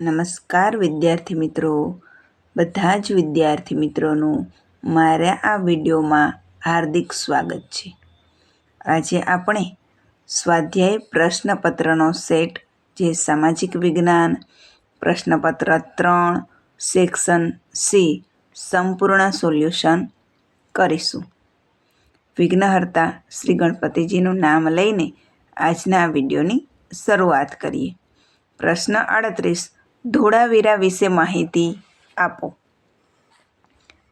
નમસ્કાર વિદ્યાર્થી મિત્રો. બધા જ વિદ્યાર્થી મિત્રોનું મારા આ વિડીયોમાં હાર્દિક સ્વાગત છે. આજે આપણે સ્વાધ્યાય પ્રશ્નપત્રનો સેટ, જે સામાજિક વિજ્ઞાન, પ્રશ્નપત્ર ત્રણ, સેક્શન સી, સંપૂર્ણ સોલ્યુશન કરીશું. વિઘ્નહર્તા શ્રી ગણપતિજીનું નામ લઈને આજના આ વિડીયોની શરૂઆત કરીએ. પ્રશ્ન આડત્રીસ ધોળાવીરા વિશે માહિતી આપો.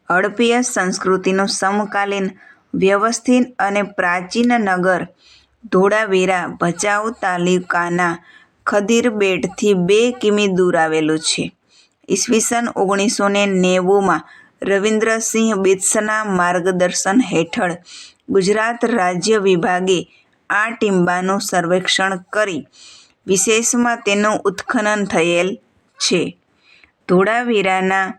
હડપીય સંસ્કૃતિનું સમકાલીન, વ્યવસ્થિત અને પ્રાચીન નગર ધોળાવીરા ભચાઉ તાલુકાના ખદીરબેટથી બે કિમી દૂર આવેલું છે. ઈસવીસન ઓગણીસો ને નેવુંમાં રવિન્દ્રસિંહ બિત્સના માર્ગદર્શન હેઠળ ગુજરાત રાજ્ય વિભાગે આ ટીંબાનું સર્વેક્ષણ કરી, વિશેષમાં તેનું ઉત્ખનન થયેલ છે. ધોળાવીરાના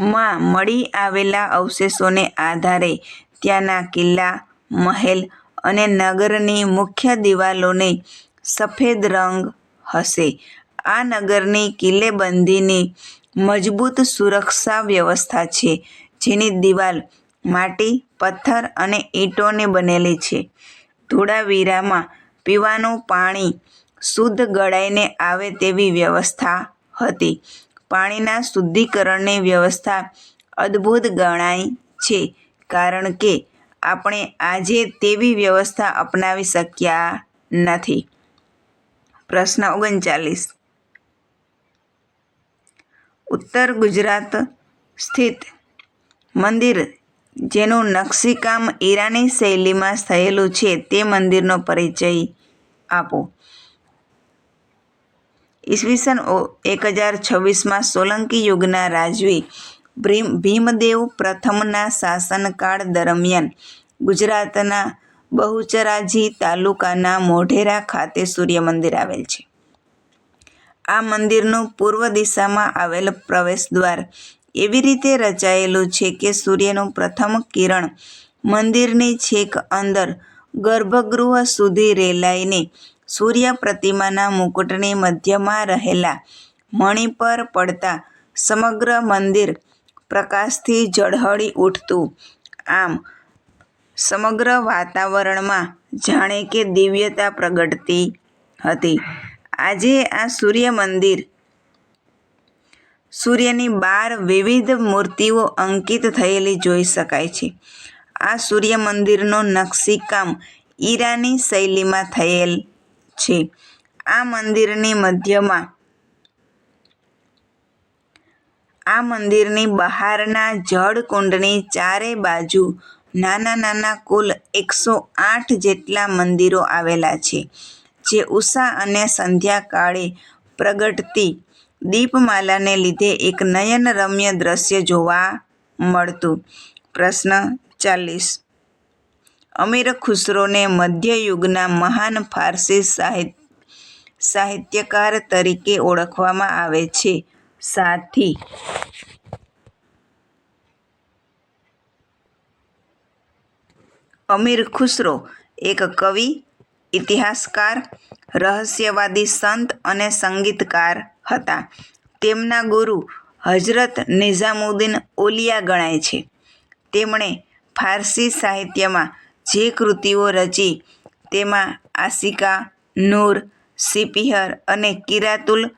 માં મળી આવેલા અવશેષોને આધારે ત્યાંના કિલ્લા, મહેલ અને નગરની મુખ્ય દિવાલોને સફેદ રંગ હશે. આ નગરની કિલ્લેબંધીની મજબૂત સુરક્ષા વ્યવસ્થા છે, જેની દિવાલ માટી, પથ્થર અને ઈંટોની બનેલી છે. ધોળાવીરામાં પીવાનું પાણી શુદ્ધ ગળાઈને આવે તેવી વ્યવસ્થા હતી. પાણીના શુદ્ધિકરણની વ્યવસ્થા અદ્ભુત ગણાય છે, કારણ કે આપણે આજે તેવી વ્યવસ્થા અપનાવી શક્યા નથી. પ્રશ્ન ઓગણચાલીસ. ઉત્તર ગુજરાત સ્થિત મંદિર, જેનું નકશીકામ ઈરાની શૈલીમાં થયેલું છે, તે મંદિરનો પરિચય આપો. ઈસવીસન એક હજાર છવ્વીસમાં સોલંકી યુગના રાજવી ભીમદેવ પ્રથમના શાસનકાળ દરમિયાન ગુજરાતના બહુચરાજી તાલુકાના મોઢેરા ખાતે સૂર્ય મંદિર આવેલ છે. આ મંદિરનું પૂર્વ દિશામાં આવેલ પ્રવેશદ્વાર એવી રીતે રચાયેલું છે કે સૂર્યનું પ્રથમ કિરણ મંદિરની છેક અંદર ગર્ભગૃહ સુધી રેલાઈને સૂર્ય પ્રતિમાના મુકુટની મધ્યમાં રહેલા મણિ પર પડતા સમગ્ર મંદિર પ્રકાશથી ઝળહળી ઉઠતું. આમ, સમગ્ર વાતાવરણમાં જાણે કે દિવ્યતા પ્રગટતી હતી. આજે આ સૂર્ય મંદિર સૂર્યની બાર વિવિધ મૂર્તિઓ અંકિત થયેલી જોઈ શકાય છે. આ સૂર્ય મંદિરનું નકશીકામ ઈરાની શૈલીમાં થયેલ છે. આ મંદિરની મધ્યમાં, આ મંદિરની બહારના જળકુંડની ચારે બાજુ નાના નાના કુલ એકસો આઠ જેટલા મંદિરો આવેલા છે, જે ઉષા અને સંધ્યાકાળે પ્રગટતી દીપમાલાને લીધે એક નયનરમ્ય દ્રશ્ય જોવા મળતું. પ્રશ્ન ચાલીસ. અમીર ખુસરોને મધ્યયુગના મહાન ફારસી સાહિત્યકાર તરીકે ઓળખવામાં આવે છે. સાથી અમીર ખુસરો એક કવિ, ઇતિહાસકાર, રહસ્યવાદી સંત અને સંગીતકાર હતા. તેમના ગુરુ હજરત નિઝામુદ્દીન ઓલિયા ગણાય છે. તેમણે ફારસી સાહિત્યમાં જે કૃતિઓ રચી, તેમાં આશિકા, નૂર, સિપિહર અને કિરાતુલ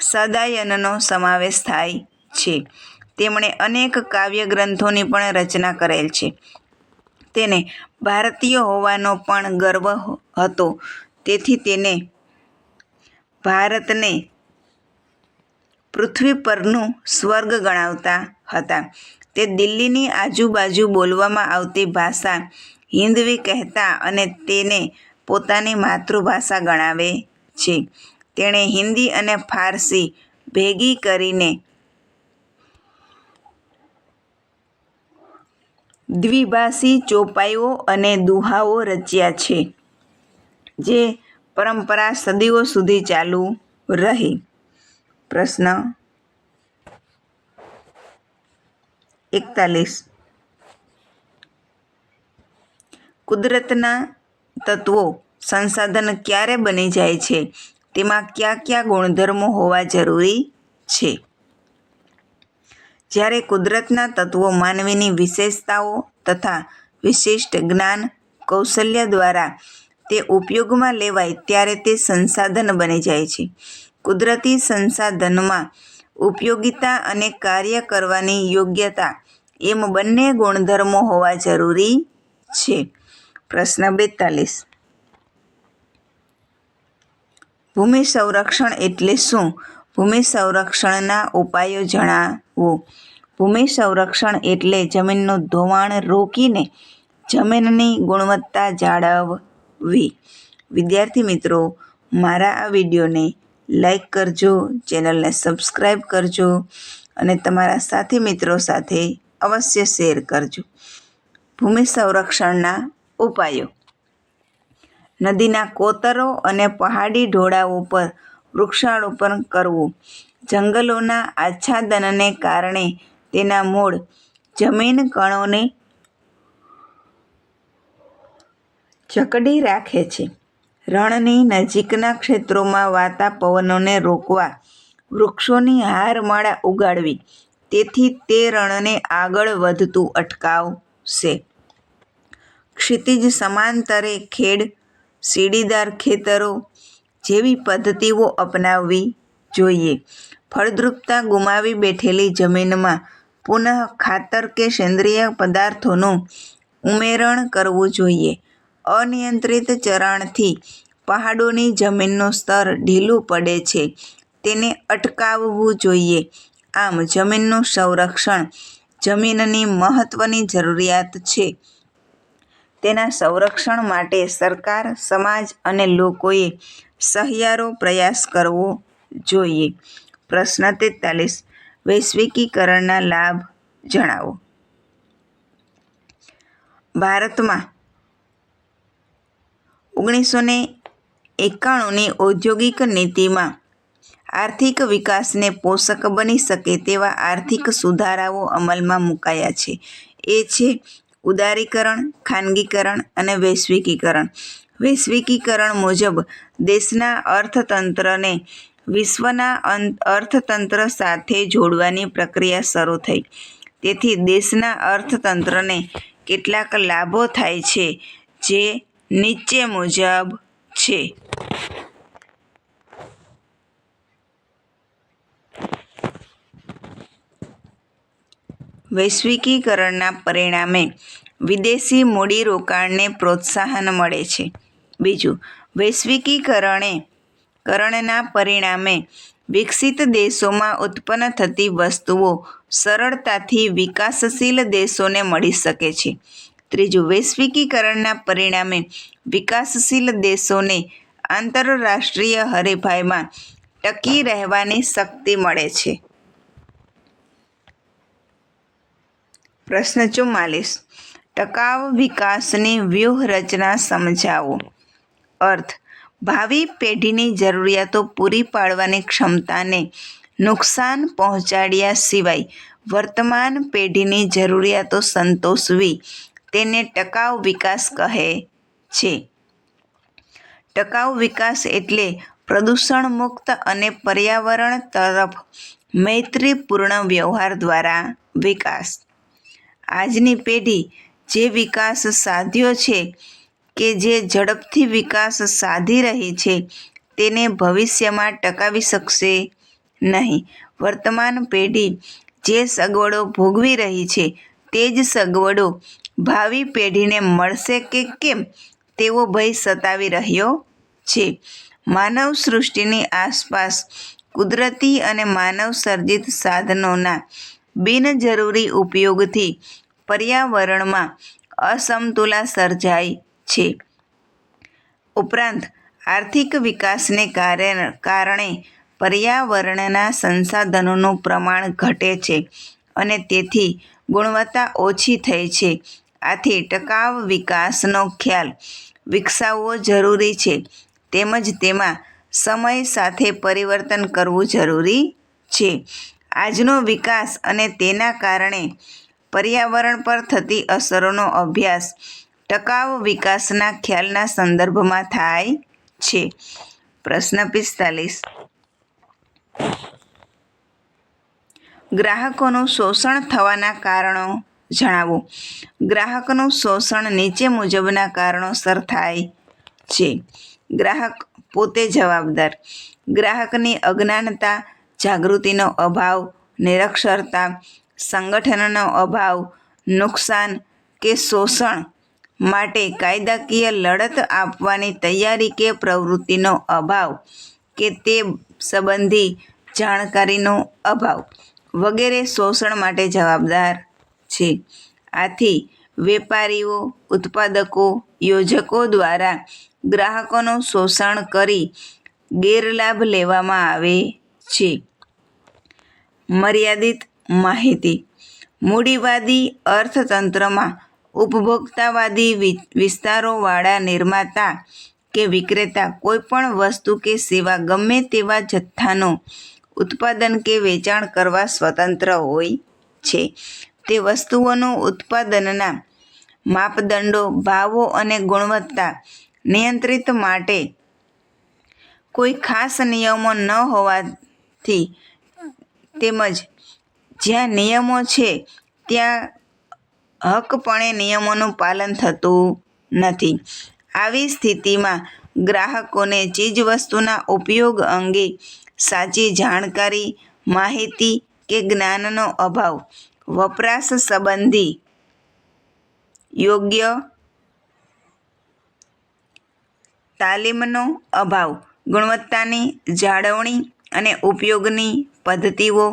સદાયનનો સમાવેશ થાય છે. તેમણે અનેક કાવ્ય ગ્રંથોની પણ રચના કરેલ છે. તેને ભારતીય હોવાનો પણ ગર્વ હતો. તેથી તેને ભારતને પૃથ્વી પરનું સ્વર્ગ ગણાવતા હતા. તે દિલ્હીની આજુબાજુ બોલવામાં આવતી ભાષા હિન્દવી કહેતા અને તેને પોતાની માતૃભાષા ગણાવે છે. તેણે હિન્દી અને ફારસી ભેગી કરીને દ્વિભાષી ચોપાઈઓ અને દુહાઓ રચ્યા છે, જે પરંપરા સદીઓ સુધી ચાલુ રહી. પ્રશ્ન એકતાલીસ કુદરતના તત્વો સંસાધન ક્યારે બની જાય છે? તેમાં કયા કયા ગુણધર્મો હોવા જરૂરી છે? જ્યારે કુદરતના તત્વો માનવીની વિશેષતાઓ તથા વિશિષ્ટ જ્ઞાન કૌશલ્ય દ્વારા તે ઉપયોગમાં લેવાય ત્યારે તે સંસાધન બની જાય છે. કુદરતી સંસાધનમાં ઉપયોગિતા અને કાર્ય કરવાની યોગ્યતા એમ બંને ગુણધર્મો હોવા જરૂરી છે. પ્રશ્ન બેતાલીસ. ભૂમિ સંરક્ષણ એટલે શું? ભૂમિ સંરક્ષણના ઉપાયો જણાવો. ભૂમિ સંરક્ષણ એટલે જમીનનું ધોવાણ રોકીને જમીનની ગુણવત્તા જાળવવી. વિદ્યાર્થી મિત્રો, મારા આ વિડીયોને લાઈક કરજો, ચેનલને સબસ્ક્રાઈબ કરજો અને તમારા સાથી મિત્રો સાથે અવશ્ય શેર કરજો. ભૂમિ સંરક્ષણના ઉપાયો. નદીના કોતરો અને પહાડી ઢોળાવો પર વૃક્ષારોપણ કરવું. જંગલોના આચ્છાદનને કારણે તેના મૂળ જમીન કણોને જકડી રાખે છે. રણની નજીકના ક્ષેત્રોમાં વાતા પવનોને રોકવા વૃક્ષોની હારમાળા ઉગાડવી. તેથી તે રણને આગળ વધતું અટકાવશે. ક્ષિતિજ સમાંતરે ખેડ, સીડીદાર ખેતરો જેવી પદ્ધતિઓ અપનાવવી જોઈએ. ફળદ્રુપતા ગુમાવી બેઠેલી જમીનમાં પુનઃ ખાતર કે સેન્દ્રિય પદાર્થોનું ઉમેરણ કરવું જોઈએ. અનિયંત્રિત ચરણથી પહાડોની જમીનનું સ્તર ઢીલું પડે છે. તેને અટકાવવું જોઈએ. આમ જમીનનું સંરક્ષણ જમીનની મહત્ત્વની જરૂરિયાત છે. તેના સંરક્ષણ માટે સરકાર, સમાજ અને લોકોએ સહિયારો પ્રયાસ કરવો જોઈએ. પ્રશ્ન તેતાલીસ, વૈશ્વિકીકરણના લાભ જણાવો. ભારતમાં ઓગણીસો ને એકાણુંની ઔદ્યોગિક નીતિમાં આર્થિક વિકાસને પોષક બની શકે તેવા આર્થિક સુધારાઓ અમલમાં મુકાયા છે. એ છે ઉદારીકરણ, ખાનગીકરણ અને વૈશ્વિકીકરણ. વૈશ્વિકીકરણ મુજબ દેશના અર્થતંત્રને વિશ્વના અર્થતંત્ર સાથે જોડવાની પ્રક્રિયા શરૂ થઈ. તેથી દેશના અર્થતંત્રને કેટલાક લાભો થાય છે જે નીચે મુજબ છે. વૈશ્વિકીકરણના પરિણામે વિદેશી મૂડીરોકાણને પ્રોત્સાહન મળે છે. બીજું, વૈશ્વિકીકરણે કરણના પરિણામે વિકસિત દેશોમાં ઉત્પન્ન થતી વસ્તુઓ સરળતાથી વિકાસશીલ દેશોને મળી શકે છે. ત્રીજું, વૈશ્વિકીકરણના પરિણામે વિકાસશીલ દેશોને આંતરરાષ્ટ્રીય હરીફાઈમાં ટકી રહેવાની શક્તિ મળે છે. પ્રશ્ન ચુમ્માલીસ. ટકાઉ વિકાસની વ્યૂહરચના સમજાવો. અર્થ, ભાવિ પેઢીની જરૂરિયાતો પૂરી પાડવાની ક્ષમતાને નુકસાન પહોંચાડ્યા સિવાય વર્તમાન પેઢીની જરૂરિયાતો સંતોષવી તેને ટકાઉ વિકાસ કહે છે. ટકાઉ વિકાસ એટલે પ્રદૂષણ મુક્ત અને પર્યાવરણ તરફ મૈત્રીપૂર્ણ વ્યવહાર દ્વારા વિકાસ. આજની પેઢી જે વિકાસ સાધ્યો છે કે જે ઝડપથી વિકાસ સાધી રહી છે, તેને ભવિષ્યમાં ટકાવી શકશે નહીં. વર્તમાન પેઢી જે સગવડો ભોગવી રહી છે, તે જ સગવડો ભાવિ પેઢીને મળશે કે કેમ, તેવો ભય સતાવી રહ્યો છે. માનવ સૃષ્ટિની આસપાસ કુદરતી અને માનવ સર્જિત સાધનોના બિનજરૂરી ઉપયોગથી પર્યાવરણમાં અસમતુલા સર્જાય છે. ઉપરાંત, આર્થિક વિકાસને કારણે પર્યાવરણના સંસાધનોનું પ્રમાણ ઘટે છે અને તેથી ગુણવત્તા ઓછી થઈ છે. આથી ટકાઉ વિકાસનો ખ્યાલ વિકસાવવો જરૂરી છે. તેમજ તેમાં સમય સાથે પરિવર્તન કરવું જરૂરી છે. આજનો વિકાસ અને તેના કારણે પર્યાવરણ પર થતી અસરોનો અભ્યાસ ટકાઉ વિકાસના ખ્યાલના સંદર્ભમાં થાય છે. પ્રશ્ન પિસ્તાલીસ. ગ્રાહકોનું શોષણ થવાના કારણો જણાવો. ગ્રાહકનું શોષણ નીચે મુજબના કારણોસર થાય છે. ગ્રાહક પોતે જવાબદાર. ગ્રાહકની અજ્ઞાનતા, જાગૃતિનો અભાવ, નિરક્ષરતા સંગઠનનો અભાવ, નુકસાન કે શોષણ માટે કાયદાકીય લડત આપવાની તૈયારી કે પ્રવૃત્તિનો અભાવ કે તે સંબંધી જાણકારીનો અભાવ વગેરે શોષણ માટે જવાબદાર છે. આથી વેપારીઓ, ઉત્પાદકો, યોજકો દ્વારા ગ્રાહકોનું શોષણ કરી ગેરલાભ લેવામાં આવે છે. મર્યાદિત માહિતી. મૂડીવાદી અર્થતંત્રમાં ઉપભોક્તાવાદી વિસ્તારોવાળા નિર્માતા કે વિક્રેતા કોઈપણ વસ્તુ કે સેવા ગમે તેવા જથ્થાનું ઉત્પાદન કે વેચાણ કરવા સ્વતંત્ર હોય છે. તે વસ્તુઓનું ઉત્પાદનના માપદંડો, ભાવો અને ગુણવત્તા નિયંત્રિત માટે કોઈ ખાસ નિયમો ન હોવાથી તેમજ જ્યાં નિયમો છે, ત્યાં હકપણે નિયમોનું પાલન થતું નથી. આવી સ્થિતિમાં ગ્રાહકોને ચીજવસ્તુના ઉપયોગ અંગે સાચી જાણકારી, માહિતી કે જ્ઞાનનો અભાવ, વપરાશ સંબંધી યોગ્ય તાલીમનો અભાવ, ગુણવત્તાની જાળવણી અને ઉપયોગની પદ્ધતિઓ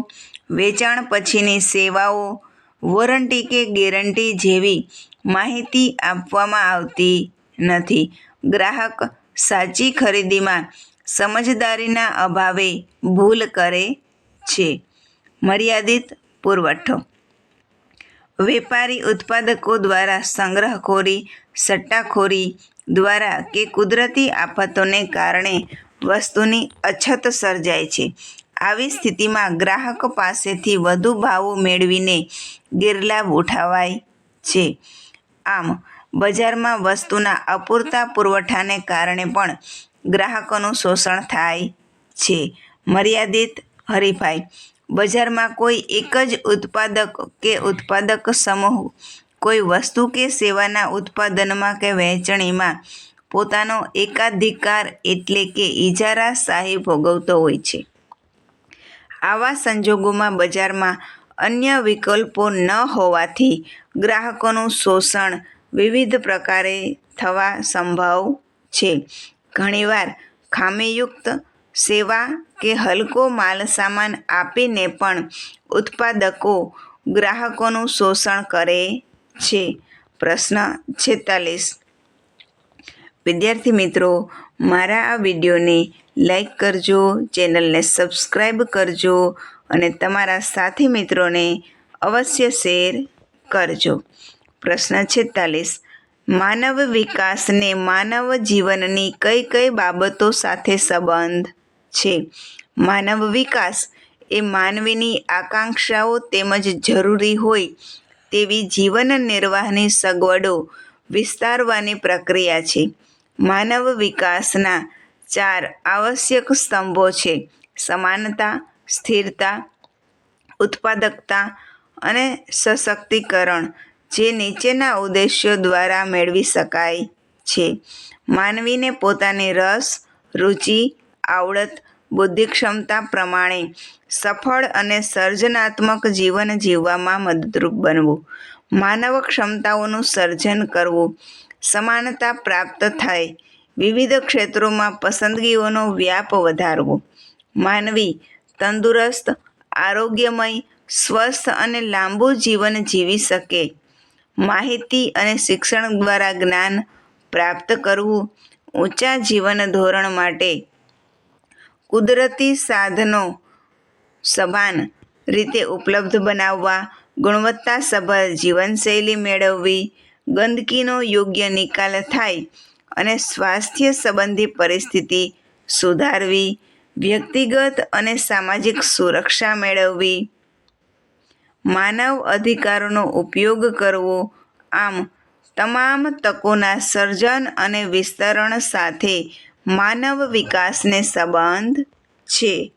વેચાણ પછીની સેવાઓ, વોરંટી કે ગેરંટી જેવી માહિતી આપવામાં આવતી નથી. ગ્રાહક સાચી ખરીદીમાં સમજદારીના અભાવે ભૂલ કરે છે. મર્યાદિત પુરવઠો. વેપારી ઉત્પાદકો દ્વારા સંગ્રહખોરી, સટ્ટાખોરી દ્વારા કે કુદરતી આફતોને કારણે વસ્તુની અછત સર્જાય છે. આવી સ્થિતિમાં ગ્રાહક પાસેથી વધુ ભાવો મેળવીને ગેરલાભ ઉઠાવાય છે. આમ, બજારમાં વસ્તુના અપૂરતા પુરવઠાને કારણે પણ ગ્રાહકોનું શોષણ થાય છે. મર્યાદિત હરીફાઈ. બજારમાં કોઈ એક જ ઉત્પાદક કે ઉત્પાદક સમૂહ, કોઈ વસ્તુ કે સેવાના ઉત્પાદનમાં કે વહેંચણીમાં પોતાનો એકાધિકાર એટલે કે ઇજારા શાહી ભોગવતો હોય છે. આવા સંજોગોમાં બજારમાં અન્ય વિકલ્પો ન હોવાથી ગ્રાહકોનું શોષણ વિવિધ પ્રકારે થવા સંભવ છે. ઘણીવાર ખામીયુક્ત સેવા કે હલકો માલ સામાન આપીને પણ ઉત્પાદકો ગ્રાહકોનું શોષણ કરે છે. પ્રશ્ન છેતાલીસ. વિદ્યાર્થી મિત્રો, મારા આ વિડીયોને લાઈક કરજો, ચેનલને સબસ્ક્રાઈબ કરજો અને તમારા સાથી મિત્રોને અવશ્ય શેર કરજો. પ્રશ્ન છેતાલીસ. માનવ વિકાસને માનવ જીવનની કઈ કઈ બાબતો સાથે સંબંધ છે? માનવ વિકાસ એ માનવીની આકાંક્ષાઓ તેમજ જરૂરી હોય તેવી જીવન નિર્વાહની સગવડો વિસ્તારવાની પ્રક્રિયા છે. માનવ વિકાસના ચાર આવશ્યક સ્તંભો છે. સમાનતા, સ્થિરતા, ઉત્પાદકતા અને સશક્તિકરણ, જે નીચેના ઉદ્દેશ્યો દ્વારા મેળવી શકાય છે. માનવીને પોતાની રસ, રુચિ, આવડત, બુદ્ધિક્ષમતા પ્રમાણે સફળ અને સર્જનાત્મક જીવન જીવવામાં મદદરૂપ બનવું. માનવ ક્ષમતાઓનું સર્જન કરવું સમાનતા પ્રાપ્ત થાય વિવિધ ક્ષેત્રોમાં પસંદગીઓનો વ્યાપ વધારવો. માનવી, તંદુરસ્ત, આરોગ્યમય, સ્વસ્થ અને લાંબુ જીવન જીવી શકે. માહિતી અને શિક્ષણ દ્વારા જ્ઞાન પ્રાપ્ત કરવું ઊંચા જીવન ધોરણ માટે. કુદરતી સાધનો સભાન રીતે ઉપલબ્ધ બનાવવા ગુણવત્તાસભર જીવનશૈલી મેળવવી, ગંદકીનો યોગ્ય નિકાલ થાય અને સ્વાસ્થ્ય સંબંધી પરિસ્થિતિ સુધારવી, વ્યક્તિગત અને સામાજિક સુરક્ષા મેળવવી. માનવ અધિકારોનો ઉપયોગ કરવો. આમ, તમામ તકોના સર્જન અને વિસ્તરણ સાથે માનવ વિકાસને સંબંધ છે.